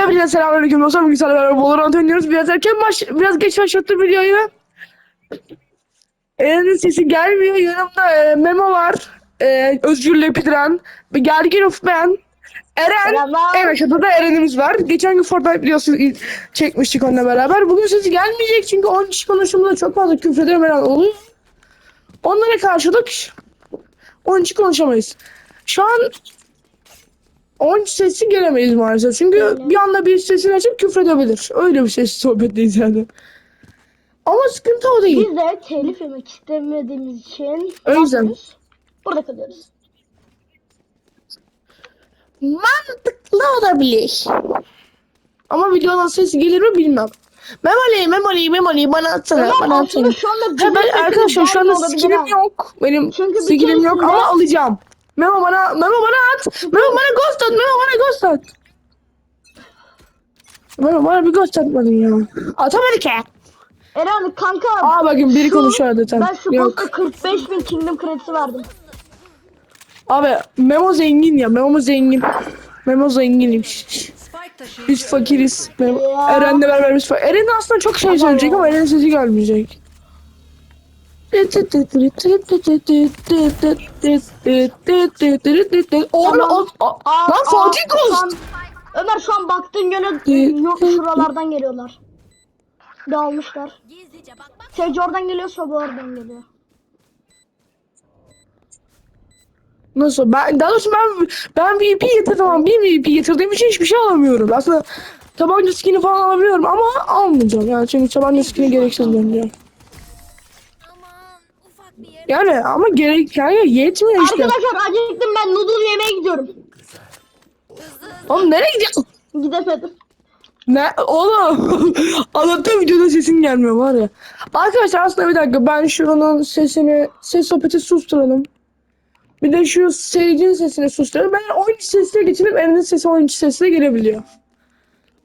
Hepinize selamünaleyküm dostlar. Bugün sana beraber Valorant oynuyoruz. Biraz erken baş, biraz geç başlattım videoyu. Eren'in sesi gelmiyor. Yanımda e, Memo var. E, Özgür Lepidren. Gergin Uf ben. Eren. Merhaba. En aşağıda da Eren'imiz var. Geçen gün Fortnite videosu çekmiştik onunla beraber. Bugün sesi gelmeyecek çünkü 10 kişi konuştuğumda çok fazla eden Eren oluyor. Onlara karşılık 10 kişi konuşamayız. Şu an 10 sesi gelemeyiz maalesef. Çünkü Öyle. bir anda bir sesini açıp küfredebilir. Öyle bir ses sohbetteyiz yani. Ama sıkıntı o değil. Biz de telif yemek istemediğimiz için O yüzden. Burada kalıyoruz. Mantıklı olabilir. Ama videodan ses gelir mi bilmem. Memoli, memoli, memoli bana atsana, Ama bana atsana. şu anda Ha, ben arkadaşlar şu anda skillim yok. Benim Çünkü skillim yok ama alacağım. Memo bana, Memo bana at. Memo bana ghost at, Memo bana ghost at. Memo bana bir ghost atmadın ya. Atamadı ki. Eren kanka. Aa bakın biri şu- konuşuyor zaten. Ben şu Yok. posta 45 bin kingdom kredisi verdim. Abi Memo zengin ya. Memo zengin. Memo zenginmiş. Biz fakiriz. Memo. Eren'le beraber biz fakiriz. Eren aslında çok şey söyleyecek ama Eren'in sesi gelmeyecek. Oğlum lan Fatih Ghost. Ömer şu an baktığın yöne yok şuralardan geliyorlar. Dağılmışlar. Sage oradan geliyorsa bu oradan geliyor. Nasıl? Ben daha doğrusu ben ben VP getirdim ama bir VP getirdiğim için hiçbir şey alamıyorum. Aslında tabanca skin'i falan alabiliyorum ama almayacağım yani çünkü tabanca skin'i gereksiz bence. Yani ama gerek yani yetmiyor işte. Arkadaşlar acıktım ben noodle yemeye gidiyorum. Oğlum nereye gidiyorsun? Gidemedim. Ne oğlum? Allah'tan videoda sesin gelmiyor var ya. Arkadaşlar aslında bir dakika ben şuranın sesini ses sohbeti susturalım. Bir de şu seyircinin sesini susturalım. Ben oyuncu sesine getirip Eren'in sesi oyuncu sesine gelebiliyor.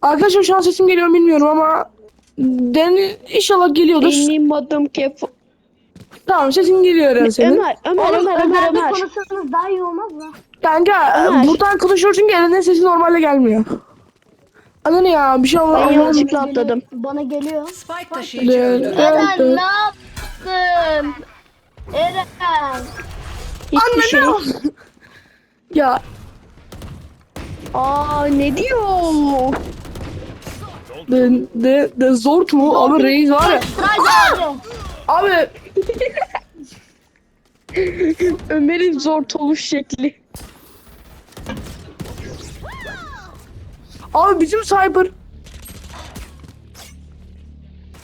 Arkadaşlar şu an sesim geliyor bilmiyorum ama den inşallah geliyordur. Benim adım Kefo. Tamam sesin geliyor Eren senin. Ömer, Ömer, Oğlum Ömer, Ömer, özelde Ömer. konuşsanız daha iyi olmaz mı? Kanka Ömer. buradan konuşuyor çünkü Eren'in sesi normalde gelmiyor. Adı ne ya? Bir şey Ben olmaz. yanlışlıkla atladım. Bana geliyor. Spike taşıyıcı öldü. Eren ne yaptın? Eren. Hiçbir şey. Anne ne? Ya Aa ne diyor? de, de, de zor mu? Ama reis var ya. Abi. Ömer'in zor toluş şekli. Abi bizim Cyber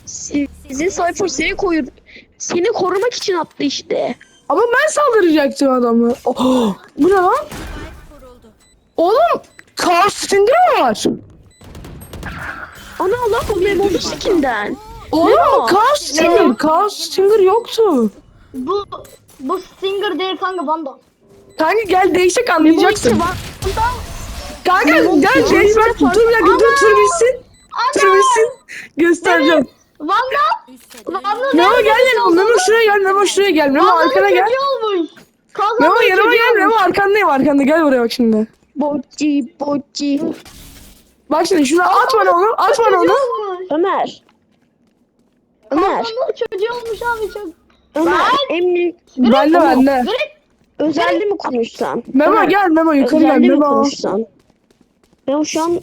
Sizin Cypher seni koyur. Seni korumak için attı işte. ama ben saldıracaktım adamı. Oh, bu ne lan? Oğlum Chaos Stinger mi var? Ana Allah bu Memo'lu skinden. Oğlum? Chaos Stinger. Chaos Stinger yoktu. Bu bu Stinger değil kanka Vandal. Kanka gel değişik anlayacaksın. Vandal. Kanka Memo gel değiş bak. Dur bir dakika dur tur bitsin. Tur bitsin. Göstereceğim. Vandal. Vandal Memo gel gel. Memo şuraya gel. Memo şuraya gel. Memo arkana gel. olmuş. Kanka Memo yanıma gel. Memo arkandayım arkanda. Gel buraya bak şimdi. Boci, boci. Bak şimdi şunu at bana onu. At bana onu. Ömer. Ömer. Çocuğu olmuş abi çok. Ömer. En büyük bende. Direkt özelde mi konuşsan? Memo Ömer, gel Memo yukarı gel Özelde mi Memo. konuşsan? Ben şu an...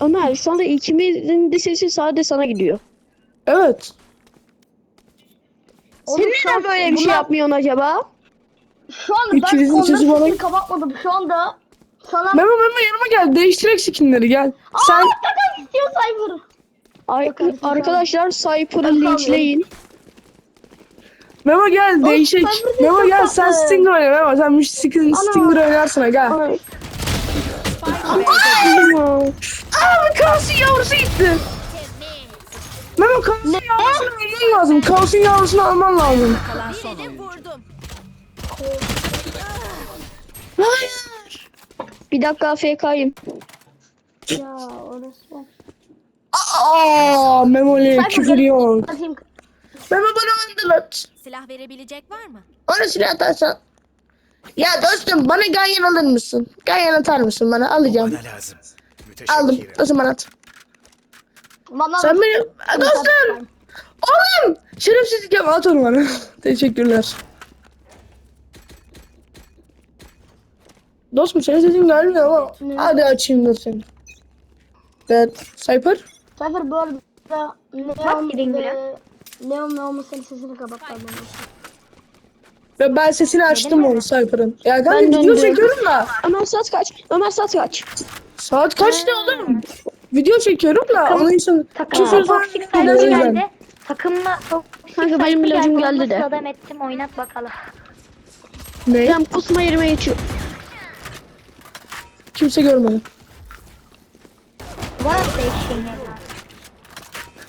Ömer şu anda ikimizin de sesi sadece sana gidiyor. Evet. Sen şu an neden böyle bir şey yapmıyorsun acaba? Şu anda ben sesi bana- kapatmadım. Şu anda sana Memo Memo yanıma gel. Değiştirek skinleri gel. Sen Takas istiyor Bakarız arkadaşlar Cypher'ı Ben linçleyin. Memo gel değişik. Memo gel sen. Stinger oyna Memo. Sen bir Stinger, Stinger oynarsın ha, gel. Ay. Abi Kaos'un yavrusu gitti. Memo Kaos'un yavrusunu alman lazım. Kaos'un yavrusunu alman lazım. Kalan son oyuncu. vurdum. Hayır. Bir dakika AFK'yim. Ya orası. Aa Memo'li küfür yok. Atayım. Memo bana mandılat. Silah verebilecek var mı? Ona silah atarsan. Ya dostum bana ganyan alır mısın? Ganyan atar mısın bana? Alacağım. Bana lazım. Aldım. Dostum bana at. Bana Sen beni... Dostum! Oğlum! Şerefsizlik yapma at onu bana. Teşekkürler. Dostum senin sesin gelmiyor ama Ne? hadi açayım da seni. Evet. Cypher? Cypher bu arada gideyim ve Leon ve olmasının sesini. Ve ben sesini açtım onu Cypher'ın. Ya kanka Ben video çekiyorum da. Ömer saat kaç? Ömer saat kaç? Saat kaçta oğlum? Video çekiyorum da onun için Takım küfür falan geldi. Takımla Kanka, benim ilacım geldi. de. Adam ettim oynat bakalım. Ne? Ben pusma yerime geçiyorum. Kimse görmedi. Var da eşeğine.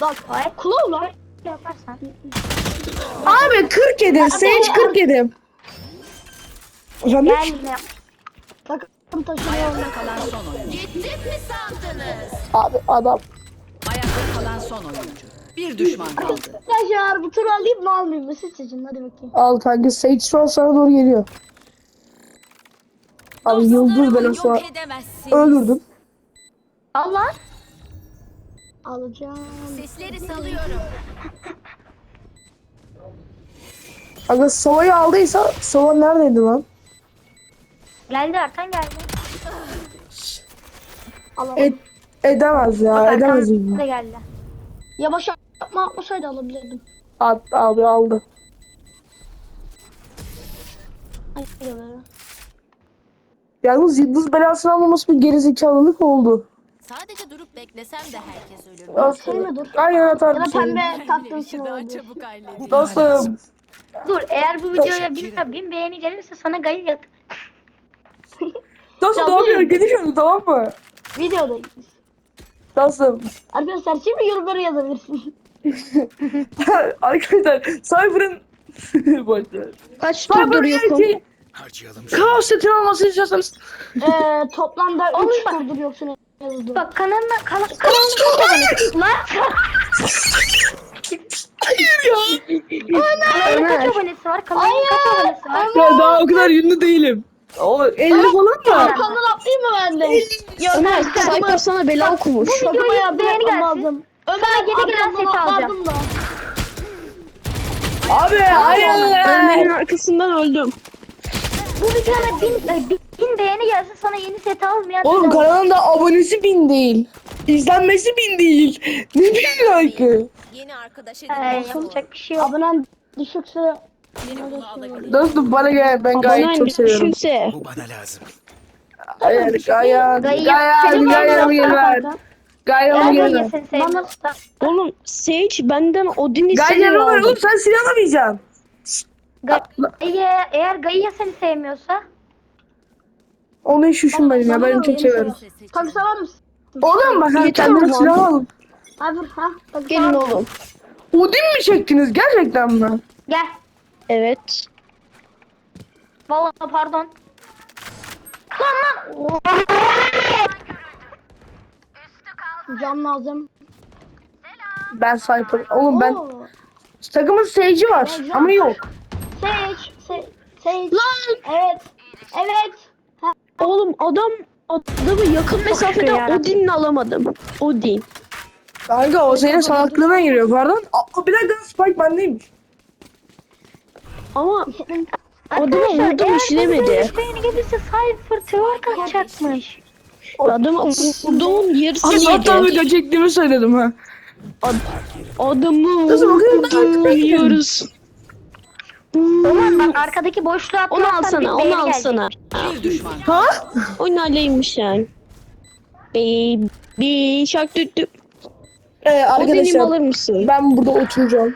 Bak Gayet Claw lan. Yaparsan. Abi 47. Sage 47. Efendim? Gel ne Takım taşınıyor. kalan son oyuncu. Mi sandınız? Abi adam. Ayakta kalan son oyuncu. Bir düşman kaldı. Arkadaşlar bu turu alayım mı almayayım mı? Siz seçin hadi bakayım. Al kanka Sage şu an sana doğru geliyor. Abi yıldız Dostlarımı belası var. yok edemezsin. Öldürdüm. Allah. Alacağım. Sesleri salıyorum. Aga Sova'yı aldıysa Sova neredeydi lan? Geldi Arkan geldi. Alalım. Et, edemez ya Bak edemez. Ya. da geldi. Yavaş yapma atmasaydı alabilirdim. At, abi aldı. Be. Yalnız yıldız belasını almaması bir gerizekalılık oldu. Sadece durup beklesem de herkes ölür. Dostum. Dur? Aynen Ya atar da bir şey. pembe taktığın için çabuk halledeyim. Dostum. Dur eğer bu videoya bin, bin beğeni gelirse sana gayı yat. Dostum Ya ne yapıyor? bir- Gidiyoruz tamam mı? Videodayız. Dostum. Arkadaşlar şimdi yorumlara yazabilirsin. Arkadaşlar Cypher'ın Boşver. Kaç tur Cypher'ın duruyorsun? ki Kaos setini almasını istiyorsanız Ee, toplamda Oğlum 3 bak- turdur yazdı? Bak kanalına kanal kanalına kaç abonesi? Lan Hayır ya. kanalına kaç abonesi var? Kanalına kaç abonesi var? Ya daha o kadar ünlü değilim. O 50 falan da. Kanal atlayayım mı ben de? Ömer Cypher sana bela okumuş. Bu yardım beğeni gelsin. Ömer yedi gelen seti alacağım. Abi hayır. Ömer'in arkasından öldüm. Bu videoya bin, e, bin, bin beğeni gelsin sana yeni set almayan. Oğlum kanalında abonesi bin değil. İzlenmesi bin değil. Ne bin like'ı? Yeni arkadaş Ee, edinmek zor. yapacak bir şey yok. Abonen düşükse bunu alabilir. Dostum bana gel ben gayet çok seviyorum. düşükse. Bu bana lazım. Hayır Gayan. Gayet- Gayan. Senin Gayan. Gayan geri ver. Gayı seni sevmiyorsa. Oğlum Sage benden Odin'i Gayan seni var aldı. oğlum sen silah alamayacaksın. Gayı, eğer Gayı seni sevmiyorsa. Onu hiç düşünmedim ya ben çok seviyorum. Kanka sever misin? Oğlum bak kendine lan. silah alın. Abi ha. Kanka Gelin sever oğlum. Odin mi çektiniz gerçekten mi? Gel. Evet. Vallahi pardon. Lan lan. Can lazım. Ben Cypher. Oğlum ben Oo. takımın Sage'i var ama yok. Sage. Sage. Sage. Evet. Evet. Oğlum adam adamı yakın mesafeden yarabbim. Odin'le alamadım. Odin. Kanka o senin salaklığına giriyor pardon. Aa, bir dakika Spike bendeymiş. Ama adamı vurdum işlemedi. beğeni gelirse Cypher twerk atacakmış. Adamı vurduğun yarısı Abi hatta yedi. video çektiğimi söyledim ha. Adamı Kızım, o kadar takip vurduğun etmedim. yarısı. Ulan bak arkadaki boşluğa Onu atlarsan alsana, onu alsana. Bir düşman Ha? Oyun halleymiş sen. Baby şark düttü. Ee, arkadaşlar alır mısın? ben burada oturacağım.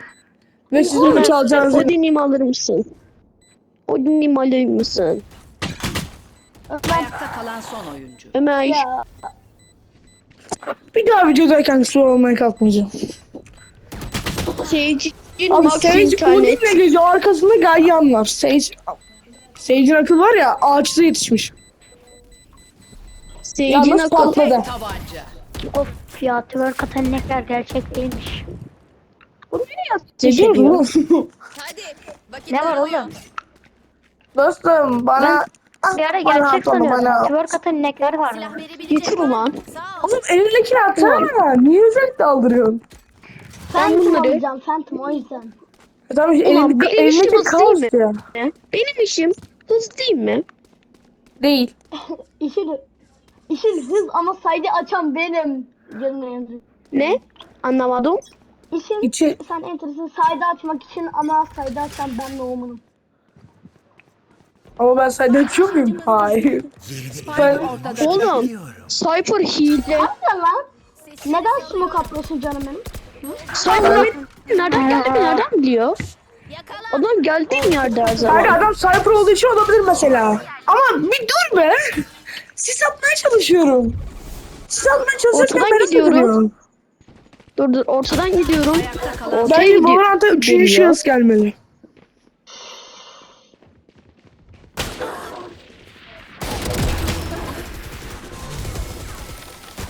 Ve sizin üç alacağınız Odin'imi alır mısın? Odin'imi alır mısın? Ayakta kalan son oyuncu. Ömer. Ya. bir daha videodayken su almaya kalkmayacağım. Sage'in Abi Sage. Odin'le geziyor arkasında Gaian var. Sage Sage'in akıl var ya ağaçta yetişmiş. Sage'in Yalnız akıl. patladı. Tabanca. Of ya twerk atan inekler gerçek değilmiş. Teşekkür ederim. Hadi. Ne var oğlum? Dostum bana Bir ara Bana gerçek atma, sanıyordum. bana. Twerk atan inekler var. Silah verebilecek Getir var mı? ulan. Sağ ol. Oğlum elindekini atsana. Niye özellikle daldırıyorsun? Phantom bunları- alacağım Phantom o yüzden. E Tamam Ulan elindeki, benim işim hızlı kaos değil ya. Benim işim hız değil mi? Değil. İşin, işin hız ama saydı açan benim. Canım Ne? Anlamadım. İşin İçi sen enteresan saydı açmak için ama saydı açan ben Noğum'unum. ama ben sayda açıyor muyum? Hayır. Ben Oğlum. Cypher hile. Ya lan neden smoke atıyorsun canım benim? Nereden geldi mi nereden biliyor? Adam geldiğim yerde her Hayır zaman. adam cypher olduğu için olabilir mesela. Ama bir dur be. Sis atmaya çalışıyorum. Sis atmaya çalışırken Ortadan beni gidiyorum. söndürüyor. Dur dur ortadan gidiyorum. Ortaya Bence gidiyor. Valorant'a üçüncü geliyor. şahıs gelmeli.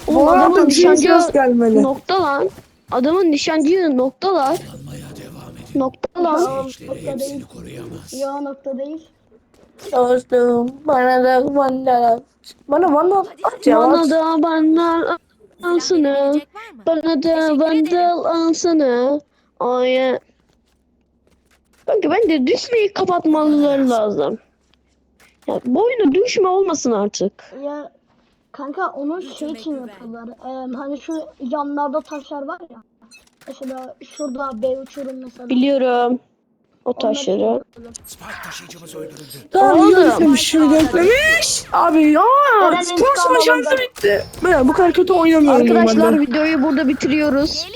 Oğlum Valorant'a adamın üçüncü nişancı şahıs gelmeli. nokta lan. Adamın nişancı noktalar. Nokta lan. Nokta değil. Yo nokta değil. Dostum bana da vandal. Bana vandal at ya. Bana at. da vandal alsana. Bana da vandal alsana. Ay. Kanka bence düşmeyi kapatmaları lazım. Ya, bu oyunda düşme olmasın artık. Ya kanka onu şey için yapıyorlar. Ee, hani şu yanlarda taşlar var ya. Mesela şurada B uçurum mesela. Biliyorum. O taşları. için yapıyorlar. Tamam Oğlum. yönetmemiş şimdi göklemiş. Abi ya intikam şansı bitti. Ben bu kadar kötü oynamıyorum Arkadaşlar normalde. videoyu burada bitiriyoruz.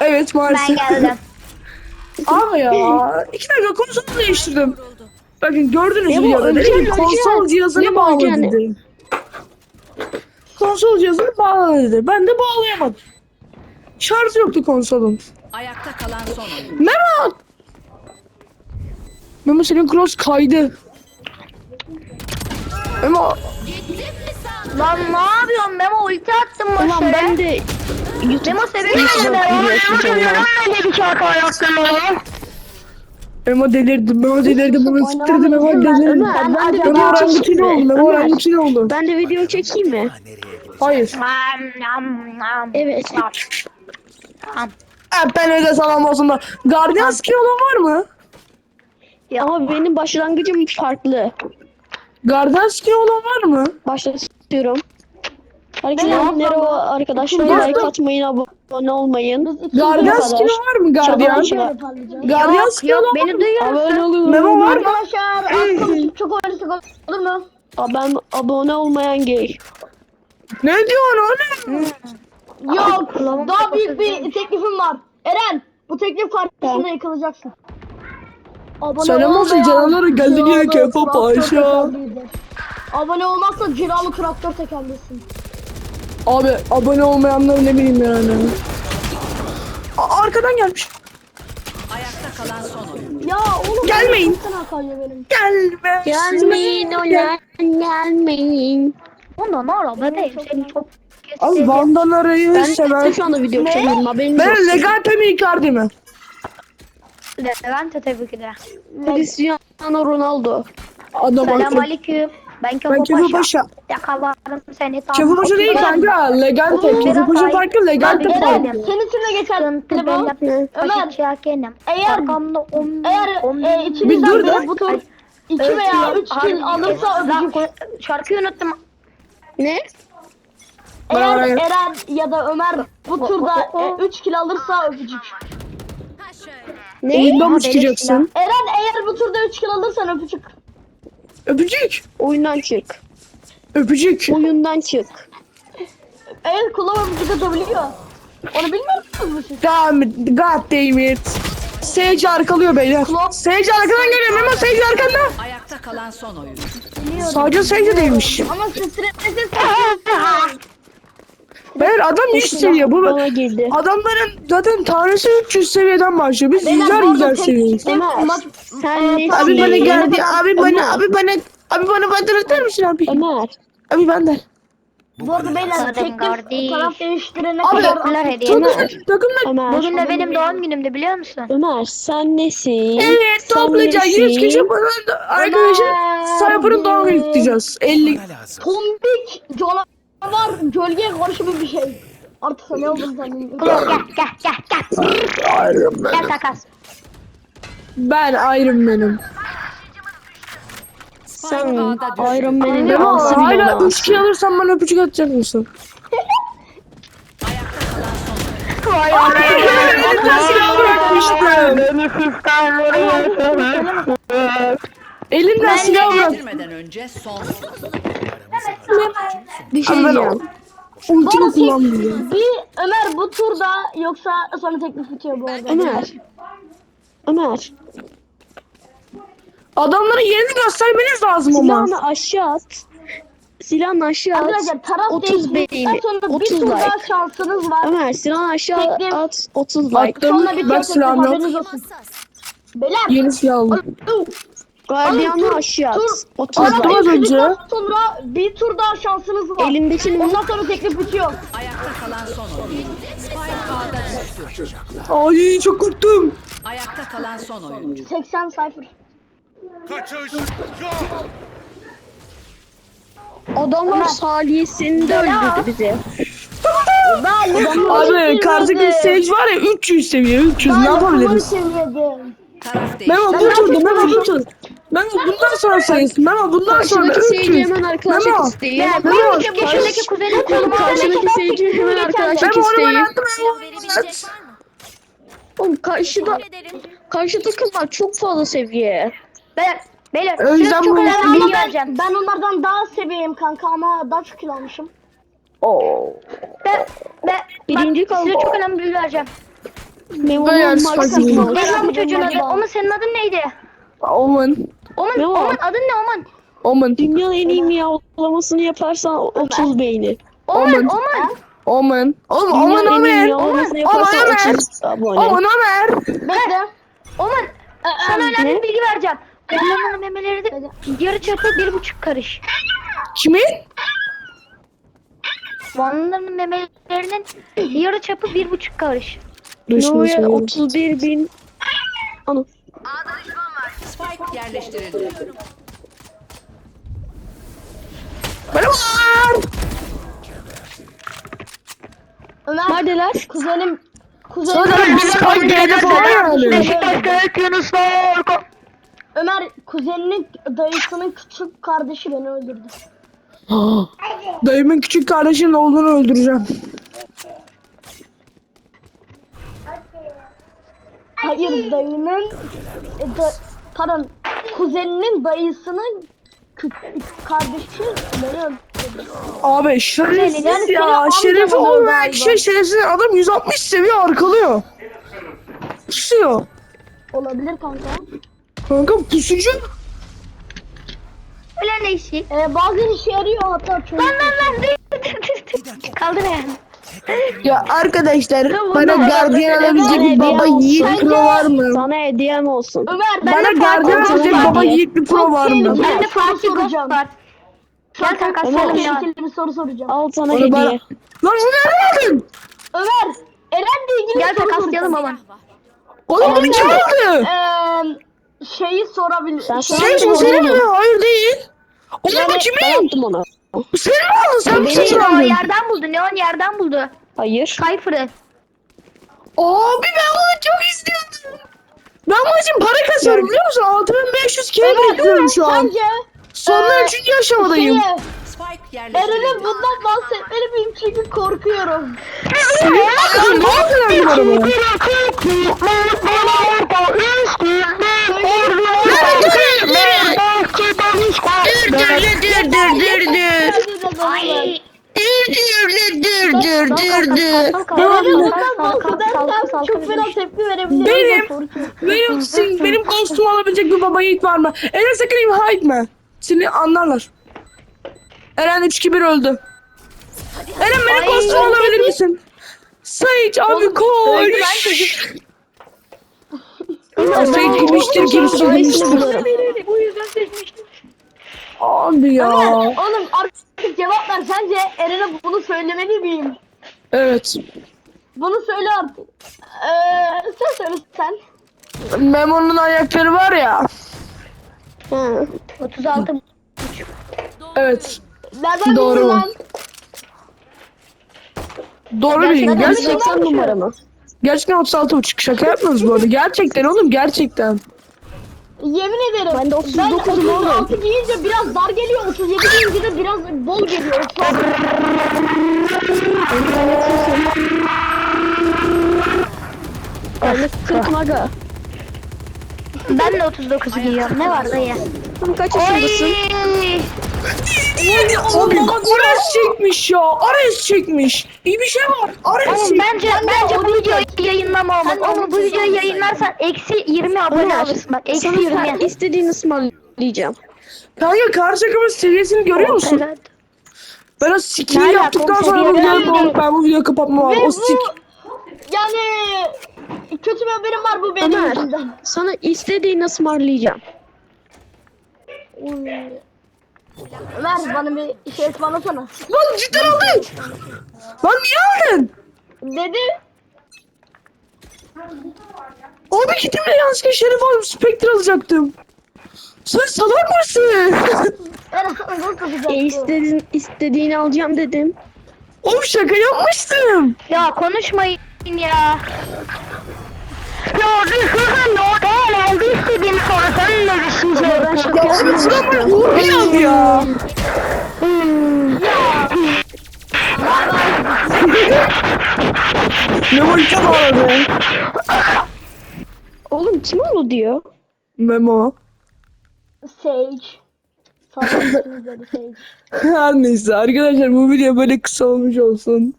Evet maalesef. Ben geldim. Abi ya iki dakika konsolu değiştirdim. Bakın gördünüz videoda konsol cihazını Ne bu bağla öleceksin? dedi. Konsol cihazını bağla dedi. Ben de bağlayamadım. Şarjı yoktu konsolun. ayakta kalan son oyuncu. Memo! Memo senin cross kaydı. Memo? Lan ne yapıyorsun Memo ulti attım Ulan maçlara. ben de YouTube Memo sebebi ne Memo? ya. Öyle bir çarpı ayakta Memo. Memo delirdi. Memo delirdi. Memo siktirdi. Memo delirdi. Ömer ben de Memo video orangutin çekeyim oldu. mi? Memo Ömer orangutin oldu. ben de video çekeyim mi? Hayır. Evet. Ben öyle salam olsun da. Guardian skill olan var mı? Ama benim başlangıcım farklı. Guardian skill olan var mı? Başlatıyorum. Herkese Ben- merhaba arkadaşlar. Ben- Like atmayın, abone olmayın. Guardian kadar. skill var mı? Guardian. Çabuk. Şöyle parlayacağım. Guardian Yok skill yok olan beni duyuyor Abone musun? olun. Memo var mı? Arkadaşlar aslında çok oynasak olur mu? Aa, Ben abone olmayan gay. Ne diyorsun oğlum? Yok. Daha büyük bir teklifim var. Eren bu teklif karşısında yıkılacaksın. Abone Selam olsun olmayan canları, geldi traktör Ayşe. tekerleğidir. Abone olmazsa cilalı traktör tekerlesin. Abi abone olmayanlar ne bileyim yani. A- arkadan gelmiş. Ayakta kalan son. Ya oğlum Gelmeyin. Gelme. Gelmeyin ulan gelmeyin. Ondan araba değil seni çok Abi bandanarayı Ben seven. de şu anda video çekiyorum haberiniz Ben. Legate mi Icardi mi? Levent tabii ki de. Cristiano Ronaldo. Adam Selam aleyküm. Ben Ben Kevo Kefu Paşa. Paşa. Yakalarım seni tam. Kefu Paşa değil kanka. Legante. Kefu Paşa farklı. Legante Ben-. Eren senin için de geçer. Sıkıntı Telefon. benim. Ömer. Paşa çakenim. Eğer- Arkamda on, Eğer on, e, Bir içinizden dur da. biri bu tur 2 veya 3 kill alırsa öpücük. Şarkıyı unuttum. Ne? Eğer Vay. Eren ya da Ömer bu turda 3 kill alırsa öpücük. Ne? Oyundan mı çıkacaksın? Eren eğer bu turda 3 kill alırsan öpücük. Öpücük. Oyundan çık. Öpücük. Oyundan çık. Eğer kulağım öpücük atabiliyor. Onu bilmiyor musunuz siz? God, God damn it. Sage arkalıyor beyler. Sage arkadan geliyor. Memo Sage arkanda. Ayakta kalan son oyuncu. Sadece Sage değilmiş. Ama stressiz Hayır adam 100 seviye. Bu bana adamların zaten tanesi 300 seviyeden başlıyor. Biz Beyler, yüzer bu yüzer seviyoruz. Sen nesin? Abi bana geldi. Abi bana abi bana abi bana bandar atar mısın abi? Ömer. Abi bandar. Bu arada beyler Kadın değiştirene kadar Teşekkürler. Takım takımla Ömer. Bugün de benim doğum günümdü biliyor musun? Ömer sen nesin? evet Sen toplayacağız. 100 nesin? kişi bana arkadaşlar Ömer. Doğum günü kutlayacağız. 50 Bana tombik Var gölge karışımı bir şey. Artık ne olur zannediyorum. Gel gel gel gel. Iron Gel takas. Ben Iron Man'im. Sen Iron Man'im. Ben Aa, Hala 3 kill alırsan bana öpücük atacak mısın? Elinden silah bırak. Bitirmeden önce son. Bir şey, şey diyeceğim. Ultimi kullanmıyor. Bir Ömer bu turda yoksa sonra teklif bitiyor bu arada. Ömer. Ömer. Adamların yerini göstermeniz lazım ama. Silahını aşağı at. Silahını aşağı at. Arkadaşlar taraf 30 değil. En beğeni. sonunda bir like. daha şansınız var. Ömer silahını aşağı Teklif. at. 30 like. Attım. Sonra bir Ben teklif silahım yok. haberiniz olsun. Beyler. Yeni silah aldım. Gardiyanı aşağı at. Otur. Attım az önce. Sonra bir tur daha şansınız var. Elimdekini Ondan sonra teklif bitiyor. Ayakta kalan son oyuncu. Ay çok korktum. Ayakta kalan son oyuncu. 80 sayfır. Kaçış yok. Adamlar saliyesinde öldürdü bizi. Abi karşıdaki stage var ya 300 seviye 300 ne yapabiliriz? Ben oturdum ben oturdum. Memo bundan sonra sayısın. Memo bundan sonra Karşıdaki 300. seyirci hemen arkadaşlık Memo. isteği. Ya Memo, benim iki karşı- yaşındaki kuzenim koluma Karşıdaki seyirci hemen arkadaşlık Memo onu ben isteği. attım. Memo, at. Oğlum karşıda karşı takımlar çok fazla seviye. Beyler, beyler. O yüzden çok bu- önemli Ben, bilgi vereceğim. ben, ben onlardan daha seviyeyim kanka ama daha çok kilo almışım. Oo. Ben, ben, Birinci bak, kaldı. size çok önemli bilgi vereceğim. Memo Bayağı maksimum. saçma. Ben bu çocuğun adı. Onun senin adın neydi? Owen. Oman, ne Oman adın ne Oman? Oman. Dünyanın en iyi miyavlamasını yaparsan 30 beyni. Oman, Oman. Oman. Oman. Oman, Oman, Oman. Oman, Oman. Oman, Oman. Bekle. Oman, ee, sana önemli bilgi vereceğim. Kazanmanın memeleri de yarı çapı bir buçuk karış. Kimin? Vanlıların memelerinin yarı çapı bir buçuk karış. Noya 31 bin. Anı. Spike yerleştirildi. Ömer. Neredeler? Kuzenim. Kuzenim. Sonra biz koy gelip Beşiktaş. Ömer kuzeninin dayısının küçük kardeşi beni öldürdü. Dayımın küçük kardeşinin oğlunu öldüreceğim. Hayır dayının e, da, pardon kuzeninin dayısının kardeşi benim. Abi şerefsiz yani ya. Şerefi olmayan kişi şerefsiz adam 160 seviye arkalıyor. Pusuyor. Olabilir kanka. Kanka pusucu. Öyle ne işi? Ee, bazen işe yarıyor hatta çoğu. Lan lan lan. Kaldır yani. Ya arkadaşlar bana gardiyan alabilecek bir baba yiğit pro var mı? Sana hediyem olsun. Ömer ben Bana de fark gardiyan alabilecek baba abi. yiğit bir pro var mı? Ben de fark soracağım. Gel kanka sana Ömer. bir soru soracağım. Al sana Onu hediye. bana... Lan bunu almadın? Ömer Eren'le ilgili Gel bir soru soracağım. takaslayalım ama. Oğlum bunu kim aldı? Eee şeyi sorabilir. Sen Şey bu senin mi? Hayır değil. Oğlum bu Ben kimin? attım ona. Sen mi aldın? Sen mi Benim şey için o yerden buldu. Neon yerden buldu. Hayır. Cypher'ı. Abi ben bunu çok istiyordum. Ben bunun için para kazıyorum biliyor musun? 6500 kere veriyorum şu an. Bence Sonra Ee, üçüncü aşamadayım. şeye, Eren'in bundan bahsetmeni benim çünkü korkuyorum. Senin hakkın ne oldu lan bu arada? Nerede? Nerede? Bundan korkudan çok fena tepki verebilirim. Benim- Benim, benim kostüm alabilecek bir baba yiğit var mı? Eren sakın imha etme. Seni anlarlar. Eren 3-2-1 öldü. Eren benim kostüm alabilir misin? Sage abi koş. Ya Sage girmiştir girmiştir. bulurum. Bu yüzden seçmiştim. Abi ya. Oğlum artık cevap ver. Sence Eren'e bunu söylemeli miyim? Evet. Bunu söyle artık. Ee, sen söyle sen. Memo'nun ayakları var ya. Ha. 36 Evet. Nereden Doğru. bildin lan? Doğru bilin. Gerçekten- Gerçekten, 80 numara mı? gerçekten 36 buçuk. Şaka yapmıyoruz bu arada. Gerçekten oğlum gerçekten. Yemin ederim. Ben de 39'um oğlum. 36 giyince biraz dar geliyor. 37 giyince de biraz bol geliyor. Ben de 40 maga. Ben de 39 giyiyorum. Ne var dayı? Sen kaç yaşındasın? Abi Ares çekmiş ya. Ares çekmiş. İyi bir şey var. Ares Oğlum çekmiş. bence bence bu videoyu yayınlama oğlum. Bu videoyu yayınlarsan eksi 20 abone alırsın bak. Eksi Sana 20. her istediğini ısmarlayacağım. Kanka karşı takımın seviyesini görüyor musun? Evet. Ben o skill'i Nerede? yaptıktan sonra bu videoyu ben bu videoyu kapatmam abi. Ve O bu sik. yani kötü bir haberim var bu benim Ömer. yüzümden. Sana istediğini ısmarlayacağım. Ömer bana bir şey ısmarlasana. Lan cidden aldın. Lan niye aldın? Dedi. Abi gittim de yanlışlıkla Şerif alıp Spectre alacaktım. Sen salak mısın? E istediğin, istediğini alacağım dedim. Oğlum şaka yapmıştım. Ya konuşmayın ya. Ya bir kızın o değil aldı istediğini sonra sen ne düşüneceksin? Ben şaka Ya oğlum sana bana Uğur Bilal ya. Memo içe bağladı. Oğlum kim onu diyor? Memo. Sage. Her neyse arkadaşlar bu video böyle kısa olmuş olsun.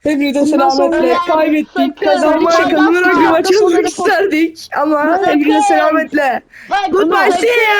Hepinize selametle kaybettik. Sakın. kazanarak bir maç almak isterdik. Ama hepinize selametle. Goodbye see you.